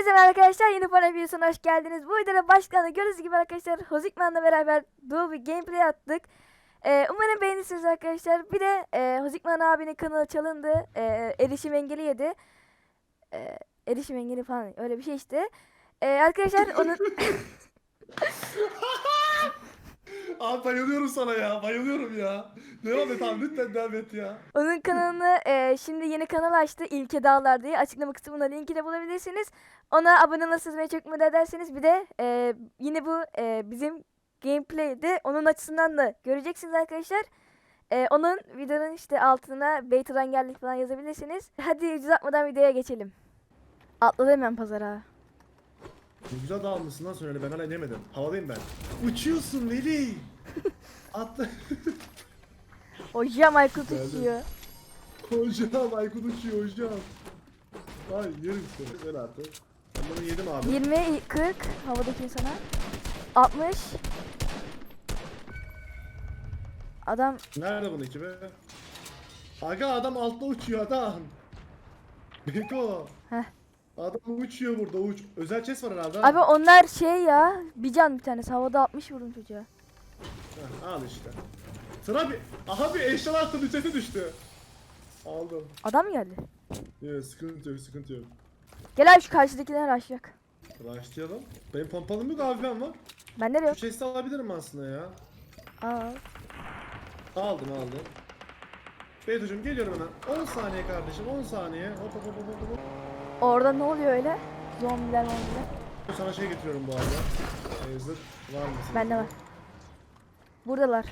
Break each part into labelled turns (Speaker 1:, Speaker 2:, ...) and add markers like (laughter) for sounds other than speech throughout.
Speaker 1: Hepinize merhaba arkadaşlar yeni para videosuna hoş geldiniz. Bu videoda başlıklarında gördüğünüz gibi arkadaşlar Hozikman'la beraber dolu bir gameplay attık. Ee, umarım beğenirsiniz arkadaşlar. Bir de e, Hozikman abinin kanalı çalındı. Ee, erişim engeli yedi. Ee, erişim engeli falan öyle bir şey işte. Ee, arkadaşlar onun (laughs) (laughs)
Speaker 2: Abi bayılıyorum sana ya. Bayılıyorum ya. Devam et abi lütfen devam et ya.
Speaker 1: onun kanalını e, şimdi yeni kanal açtı. İlke Dağlar diye. Açıklama kısmında linkini bulabilirsiniz. Ona abone olursanız ve çok mutlu ederseniz bir de e, yine bu e, bizim gameplay'de onun açısından da göreceksiniz arkadaşlar. E, onun videonun işte altına Beyta'dan geldik falan yazabilirsiniz. Hadi uzatmadan videoya geçelim. Atladı hemen pazara.
Speaker 2: Ne güzel dağılmışsın lan Soner'le ben hala inemedim. Havadayım ben. Uçuyorsun Veli. Atla.
Speaker 1: Hocam Aykut
Speaker 2: Geldim.
Speaker 1: uçuyor.
Speaker 2: hocam Aykut uçuyor hocam. Ay yerim seni. Ver artık. Ben bunu yedim abi.
Speaker 1: 20, 40 havadaki insana. 60. Adam
Speaker 2: Nerede bunun ekibi? Aga adam altta uçuyor adam. Beko.
Speaker 1: Heh.
Speaker 2: Adam uçuyor burada uç. Özel chest var herhalde.
Speaker 1: Abi onlar şey ya. Bir can bir tanesi. Havada 60 vurdum çocuğa.
Speaker 2: Heh, al işte. Sıra bir... Aha bir eşyalar ücreti düştü. Aldım.
Speaker 1: Adam geldi?
Speaker 2: Yok sıkıntı yok sıkıntı yok.
Speaker 1: Gel abi şu karşıdakiler aşacak.
Speaker 2: Başlayalım. Benim pompalım yok abi ben var.
Speaker 1: Bende de yok.
Speaker 2: Şu chest'i alabilirim aslında ya.
Speaker 1: Aa.
Speaker 2: Aldım aldım. Beytucuğum geliyorum hemen. 10 saniye kardeşim 10 saniye. Hop hop hop hop hop.
Speaker 1: Orada ne oluyor öyle? Zombiler zombiler.
Speaker 2: Sana şey getiriyorum bu arada. Ee, zırh var mı?
Speaker 1: Bende var. Buradalar.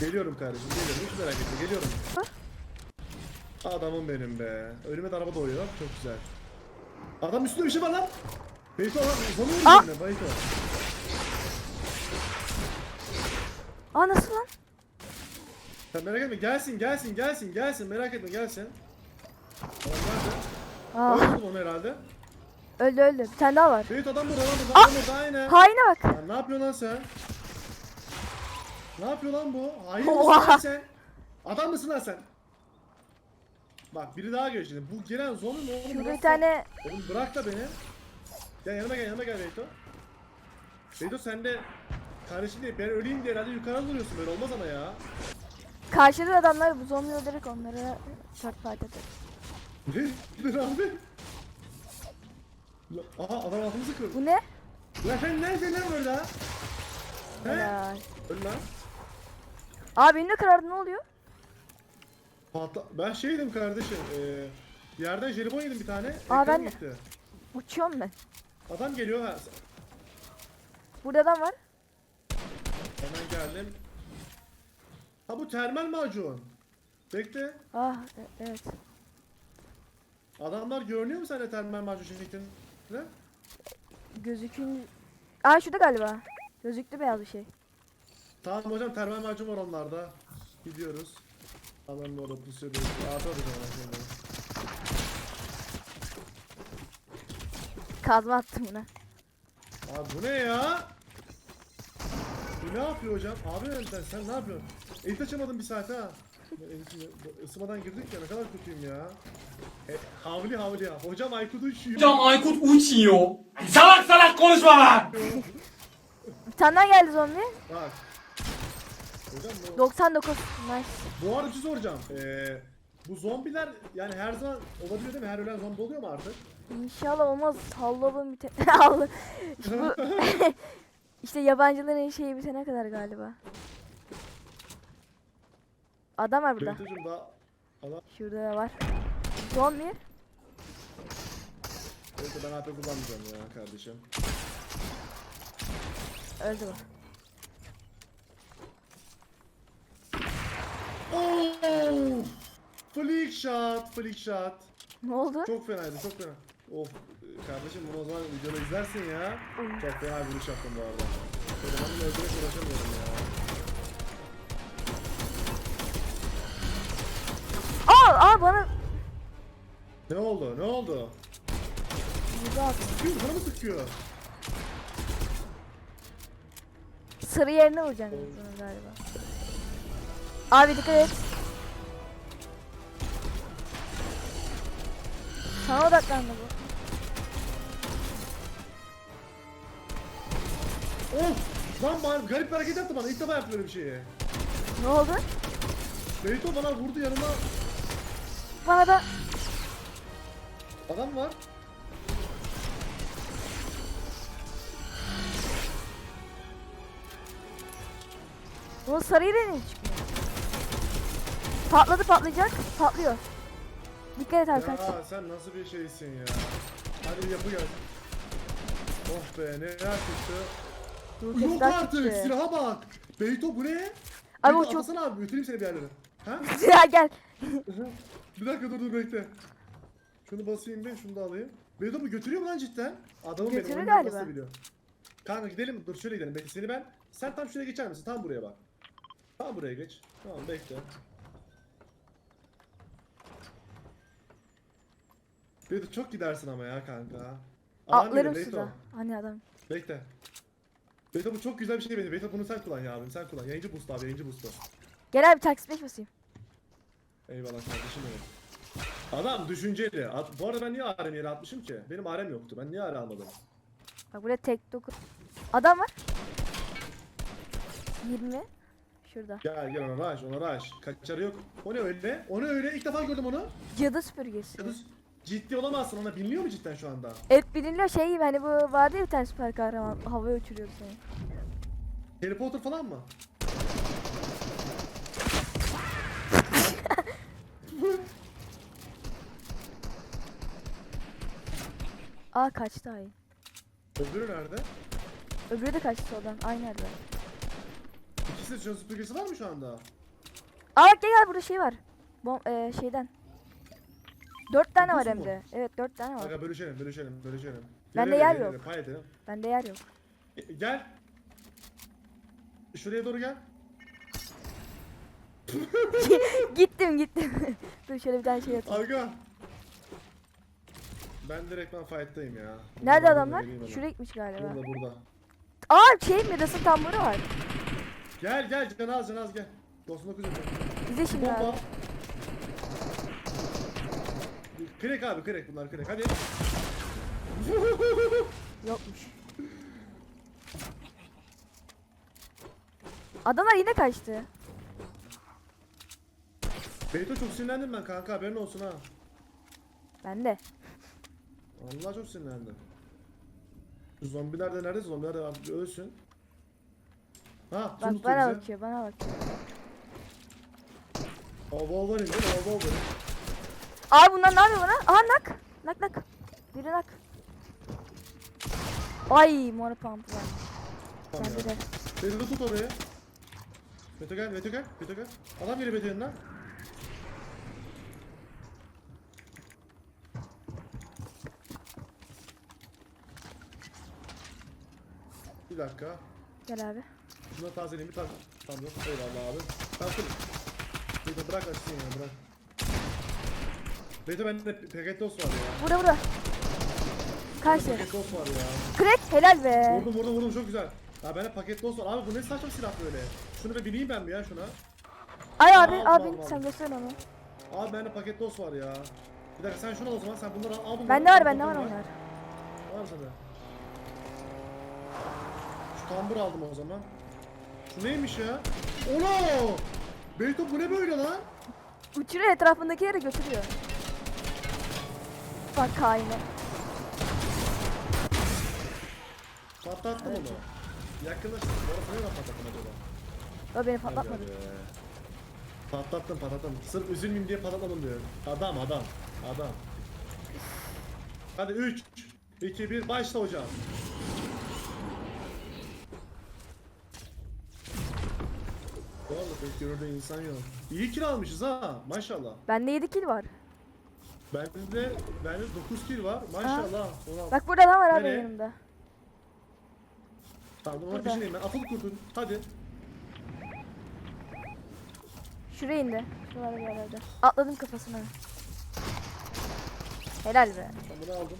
Speaker 2: Geliyorum kardeşim geliyorum hiç merak etme geliyorum. Adamım benim be. Önüme de araba doğuyor. Çok güzel. Adam üstünde bir şey var lan. Beyto lan uzanıyor
Speaker 1: Aa!
Speaker 2: Beyto.
Speaker 1: Aa nasıl lan?
Speaker 2: Sen merak etme gelsin gelsin gelsin gelsin merak etme gelsin. Adam nerede?
Speaker 1: Aa.
Speaker 2: Öldürdüm onu herhalde.
Speaker 1: Öldü öldü. Bir tane daha var.
Speaker 2: Beyto adam burada adam burada adam burada aynen.
Speaker 1: Haine bak.
Speaker 2: Lan ne yapıyorsun lan sen? Ne yapıyor lan bu? Hayır mısın lan sen? Adam mısın lan sen? Bak biri daha geliyor şimdi. Bu gelen zombi mi oğlum?
Speaker 1: Şurada bir tane
Speaker 2: Oğlum bırak da beni. Gel yanıma gel yanıma gel Beyto. Beyto sen de kardeşim diye ben öleyim diye herhalde yukarı vuruyorsun böyle olmaz ama ya.
Speaker 1: karşıda adamlar bu zombi öldürerek onlara fight atar.
Speaker 2: Ne? Ne abi? Aha adam altımızı kırdı.
Speaker 1: Bu ne?
Speaker 2: Lan sen neredesin lan burada? He?
Speaker 1: Helal.
Speaker 2: Öl lan.
Speaker 1: Abi de karardı ne oluyor?
Speaker 2: Patla... Ben şeydim kardeşim. Eee yerden jelibon yedim bir tane.
Speaker 1: Aa,
Speaker 2: ekran
Speaker 1: ben de.
Speaker 2: gitti.
Speaker 1: Uçuyorum ben.
Speaker 2: Adam geliyor ha.
Speaker 1: Burada adam var.
Speaker 2: Hemen geldim. Ha bu termal macun. Bekle.
Speaker 1: Ah e- evet.
Speaker 2: Adamlar görünüyor mu sende termal macun şirketin? Ne?
Speaker 1: Gözükün... Aa şurada galiba. Gözüktü beyaz bir şey.
Speaker 2: Tamam hocam termal macun var onlarda. Gidiyoruz. Da orada pusuyor. ona şimdi.
Speaker 1: Kazma attım buna.
Speaker 2: Abi bu ne ya? Bu ne yapıyor hocam? Abi sen, sen ne yapıyorsun? Elit açamadım bir saat ha. Isımadan girdik ya ne kadar kötüyüm ya. E, havli havli ya. Hocam Aykut uçuyor.
Speaker 3: Hocam Aykut uçuyor. Salak salak konuşma lan.
Speaker 1: Bir tane daha geldi zombi.
Speaker 2: Bak. Hocam bu,
Speaker 1: 99. Nice.
Speaker 2: bu arada bir şey soracağım. Ee, bu zombiler yani her zaman olabiliyor değil mi? Her ölen zombi oluyor mu artık?
Speaker 1: İnşallah olmaz. Sallalım bir te... (laughs) Allah. Bu... (laughs) işte yabancıların şeyi bitene kadar galiba. Adam var burada.
Speaker 2: Daha... Allah...
Speaker 1: Şurada da var. Zombi.
Speaker 2: Neyse ben AP kullanmayacağım ya kardeşim.
Speaker 1: Öldü bu.
Speaker 2: Oh! Flick shot, flick shot.
Speaker 1: Ne oldu?
Speaker 2: Çok fenaydı, çok fena. Of kardeşim bunu o zaman videoda izlersin ya. Çok fena bir vuruş yaptım bu arada. Bunu öldürerek uğraşamıyorum ya. Ne oldu? Ne oldu?
Speaker 1: At.
Speaker 2: Sıkıyor, bana mı sıkıyor?
Speaker 1: Sarı yerine vuracaksın bunu galiba. Abi dikkat et. Sana odaklandı bu.
Speaker 2: Of! Lan bana garip bir hareket yaptı bana. İlk defa yaptı böyle bir şeyi.
Speaker 1: Ne oldu?
Speaker 2: Beyto bana vurdu yanıma.
Speaker 1: Bana da
Speaker 2: Adam var.
Speaker 1: bunun sarıyı da niye çıkmıyor? Patladı patlayacak. Patlıyor. Dikkat et kaç.
Speaker 2: Ya sen nasıl bir şeysin ya. Hadi yapı gel. Oh be neler çıktı.
Speaker 1: Dur,
Speaker 2: Yok artık
Speaker 1: çıktı.
Speaker 2: silaha bak. Beyto bu ne?
Speaker 1: Abi o
Speaker 2: Beyto,
Speaker 1: çok-
Speaker 2: atasana abi götüreyim seni bir yerlere. Ha? (laughs)
Speaker 1: ya gel.
Speaker 2: bir dakika dur dur bekle. Şunu basayım ben şunu da alayım. Beyto bu götürüyor mu lan cidden? Benim
Speaker 1: Götürür
Speaker 2: onu
Speaker 1: galiba.
Speaker 2: nasıl biliyor. Kanka gidelim dur şöyle gidelim. Bekle seni ben. Sen tam şuraya geçer misin? Tam buraya bak. Tam buraya geç. Tamam bekle. Beyto çok gidersin ama ya kanka. Alan
Speaker 1: Atlarım
Speaker 2: Beyto.
Speaker 1: suda. Hani adam.
Speaker 2: Bekle. Beta bu çok güzel bir şey benim. Beta bunu sen kullan ya abim sen kullan. Yayıncı boost abi yayıncı boost'u.
Speaker 1: Gel abi taksit 5 basayım.
Speaker 2: Eyvallah kardeşim benim. Adam düşünceli. At- bu arada ben niye ARM yere atmışım ki? Benim ARM yoktu. Ben niye ARM almadım?
Speaker 1: Bak burada tek doku. Adam var. 20. Şurada.
Speaker 2: Gel gel ona rush ona rush. Kaçarı yok. O ne öyle? O ne öyle? İlk defa gördüm onu.
Speaker 1: Cadı süpürgesi.
Speaker 2: Ya da ciddi olamazsın ona bilmiyor mu cidden şu anda?
Speaker 1: Evet bilinliyor şey gibi hani bu vardı ya bir tane süper kahraman havaya uçuruyordu seni.
Speaker 2: Harry Potter falan mı?
Speaker 1: Aa kaçtı ay.
Speaker 2: Öbürü nerede?
Speaker 1: Öbürü de kaçtı oradan. Aynı yerde.
Speaker 2: İkisi şans süpürgesi var mı şu anda?
Speaker 1: Aa bak gel gel burada şey var. Bom e, şeyden. Dört tane var hem
Speaker 2: mu?
Speaker 1: de. Evet dört tane var.
Speaker 2: Aga bölüşelim bölüşelim bölüşelim.
Speaker 1: Bende yer yok.
Speaker 2: Pay edelim.
Speaker 1: Bende yer yok.
Speaker 2: E, Gel. Şuraya doğru gel. (laughs)
Speaker 1: gittim gittim. (laughs) Dur şöyle bir tane şey atayım.
Speaker 2: Aga. Ben direkt ben fight'tayım ya.
Speaker 1: Nerede
Speaker 2: Burada,
Speaker 1: adamlar? Şuraya gitmiş galiba.
Speaker 2: Burada burada.
Speaker 1: Aa şey Midas'ın tamburu var.
Speaker 2: Gel gel Canaz Canaz gel. Dostuna kucak.
Speaker 1: İzle şimdi abi.
Speaker 2: Bomba. Crack abi crack bunlar crack hadi.
Speaker 1: Yokmuş. Adamlar yine kaçtı.
Speaker 2: Beyto çok sinirlendim ben kanka haberin olsun ha.
Speaker 1: Ben de.
Speaker 2: Allah çok sinirlendim. Zombiler de nerede? Zombiler de abi ölsün. Ha,
Speaker 1: Bak bana
Speaker 2: bize.
Speaker 1: bakıyor bana bakıyor.
Speaker 2: Değil mi? O Wolverine.
Speaker 1: Abi bunlar ne yapıyor bana? Aha nak. Nak nak. Biri nak. Ay mor pump var.
Speaker 2: Ya.
Speaker 1: de.
Speaker 2: Beni de tut oraya. Beto gel, Beto gel, Beto gel. Adam geliyor Beto yanına. Bir dakika.
Speaker 1: Gel abi.
Speaker 2: Şunu da tazeleyeyim bir tane. Tamam yok. Eyvallah abi. Tamam dur. Beto bırak açsın ya bırak. Beto bende paket dost var ya.
Speaker 1: Burada burada. Karşı.
Speaker 2: Paket dost var ya.
Speaker 1: Crack helal be.
Speaker 2: Vurdum vurdum vurdum çok güzel. Ya bende paket dost var. Abi bu ne saçma silah böyle. Şunu bir bineyim ben bir ya şuna.
Speaker 1: Ay
Speaker 2: Aa,
Speaker 1: abi
Speaker 2: aldım,
Speaker 1: abi
Speaker 2: aldım,
Speaker 1: sen göster onu.
Speaker 2: Abi bende paket dost var ya. Bir dakika sen şunu al o zaman sen bunları al. al bunları.
Speaker 1: Bende var bende var onlar.
Speaker 2: Var mı sende? Şu tambur aldım o zaman. Şu neymiş ya? Ono! Beyto bu ne böyle lan?
Speaker 1: Uçuruyor etrafındakileri götürüyor. Bak haine.
Speaker 2: Patlattım
Speaker 1: Evet.
Speaker 2: onu. Yakınlaştım. Bu arada ne patlattım acaba?
Speaker 1: O beni patlatmadı.
Speaker 2: Aga be. Patlattım patlattım. Sırf üzülmeyeyim diye patlatmadım diyor. Adam adam. Adam. Hadi 3 2 1 başla hocam. Bu arada pek insan yok. İyi kill almışız ha maşallah.
Speaker 1: Bende 7 kill var.
Speaker 2: Bende de bende 9 kill var maşallah. Ulan.
Speaker 1: Bak burada adam var abi
Speaker 2: Nereye?
Speaker 1: yanımda.
Speaker 2: Tamam ona
Speaker 1: burada.
Speaker 2: peşindeyim ben. Atıl kurtun. Hadi.
Speaker 1: Şuraya indi. Şuralarda bir yerlerde. Atladım kafasına. Helal be.
Speaker 2: Ben bunu aldım.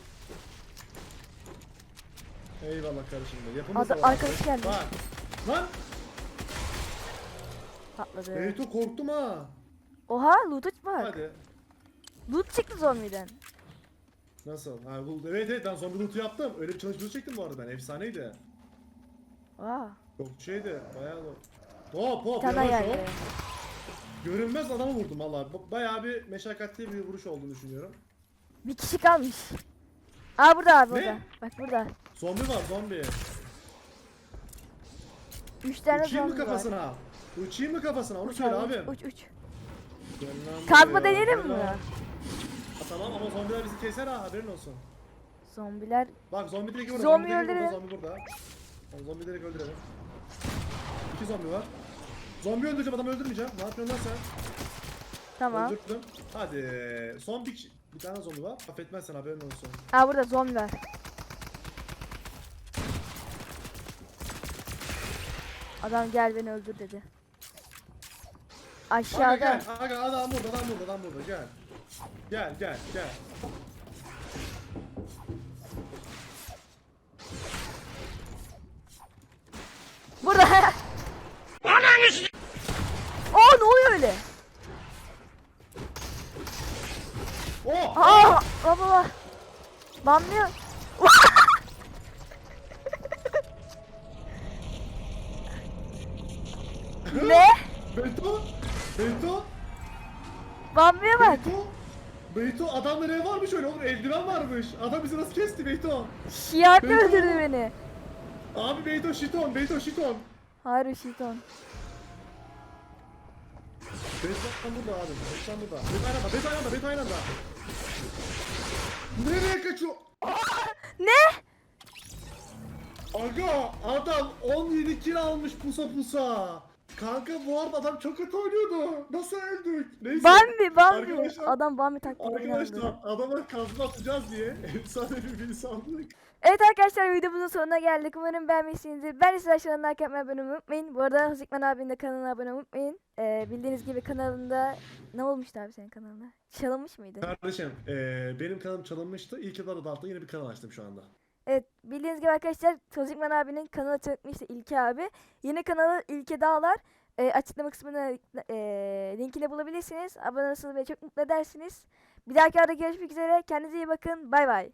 Speaker 2: Eyvallah kardeşim da var.
Speaker 1: arkadaş geldi.
Speaker 2: Bak. Lan.
Speaker 1: Patladı.
Speaker 2: Beyto korktum ha.
Speaker 1: Oha loot var.
Speaker 2: Hadi.
Speaker 1: Loot çıktı zombiden.
Speaker 2: Nasıl? Ha, bu, evet evet ben zombi loot'u yaptım. Öyle bir challenge çektim bu arada ben. Efsaneydi.
Speaker 1: Aa,
Speaker 2: Çok şeydi. Bayağı da. Hop hop
Speaker 1: tane
Speaker 2: yavaş
Speaker 1: geldi.
Speaker 2: hop. Görünmez adamı vurdum valla. Ba- Bayağı bir meşakkatli bir vuruş olduğunu düşünüyorum.
Speaker 1: Bir kişi kalmış. Aa burada abi
Speaker 2: Ne?
Speaker 1: burada. Bak burada.
Speaker 2: Zombi var zombi.
Speaker 1: Üç tane
Speaker 2: Uçayım mı
Speaker 1: zombi var.
Speaker 2: kafasına? Uçayım mı kafasına? Onu söyle
Speaker 1: Uç,
Speaker 2: abi.
Speaker 1: Uç uç.
Speaker 2: Gel lan
Speaker 1: Kazma
Speaker 2: buraya.
Speaker 1: deneyelim
Speaker 2: Gel
Speaker 1: mi?
Speaker 2: lan. Ha, tamam ama zombiler bizi keser ha haberin olsun.
Speaker 1: Zombiler.
Speaker 2: Bak zombi direkt burada.
Speaker 1: Zombi
Speaker 2: direkt burada,
Speaker 1: öldürelim.
Speaker 2: Zombi burada. Tamam, zombi direkt öldürelim. İki zombi var. Zombi öldüreceğim adamı öldürmeyeceğim. Ne yapıyorsun lan sen?
Speaker 1: Tamam.
Speaker 2: Öldürdüm. Hadi. Son bir, kişi- bir tane zombi var. Affetmezsen haberin olsun.
Speaker 1: Aa burada zombi var. Adam gel beni öldür dedi.
Speaker 2: Aga
Speaker 1: Aşağıda.
Speaker 2: gel. Aga adam burada adam burada adam burada gel. Gel gel gel.
Speaker 1: Burada. Aa ne oluyor öyle?
Speaker 2: Oh!
Speaker 1: Aa baba baba. Banlıyor. ne? (laughs)
Speaker 2: Beto! Beto!
Speaker 1: Banlıyor bak.
Speaker 2: Beto! Beto adamda ne varmış öyle oğlum eldiven varmış. Adam bizi nasıl kesti Beto?
Speaker 1: Şiarla
Speaker 2: Beto.
Speaker 1: öldürdü beni.
Speaker 2: Abi Beto şiton, Beto şiton.
Speaker 1: Hayır şeytan.
Speaker 2: Beto tam burada abi. Beto tam burada. Beto aynı anda, Beto aynı anda, Beto aynı anda. Nereye kaçıyor? (laughs)
Speaker 1: Ne?
Speaker 2: Aga adam 17 kill almış pusa pusa. Kanka bu arada adam çok kötü oynuyordu. Nasıl öldük? Neyse.
Speaker 1: Bambi Bambi.
Speaker 2: Arkadaşlar-
Speaker 1: Adam Bambi taklidini
Speaker 2: Arkadaşlar
Speaker 1: aldı.
Speaker 2: adama kazma atacağız diye (laughs) efsanevi bir sandık.
Speaker 1: Evet arkadaşlar videomuzun sonuna geldik. Umarım beğenmişsinizdir. Ben de size aşağıdan like yapmayı abone olmayı unutmayın. Bu arada Hızikman abinin de kanalına abone olmayı unutmayın. Ee, bildiğiniz gibi kanalında ne olmuştu abi senin kanalında? Çalınmış mıydı?
Speaker 2: Kardeşim eee, benim kanalım çalınmıştı. İlk yıllar adı altında yeni bir kanal açtım şu anda.
Speaker 1: Bildiğiniz gibi arkadaşlar Tozikman abinin kanalı tanıtmıştı İlke abi. Yeni kanalı İlke Dağlar. Ee, açıklama kısmına e, linkini bulabilirsiniz. Abone olursanız beni çok mutlu edersiniz. Bir dahaki arada görüşmek üzere. Kendinize iyi bakın. Bay bay.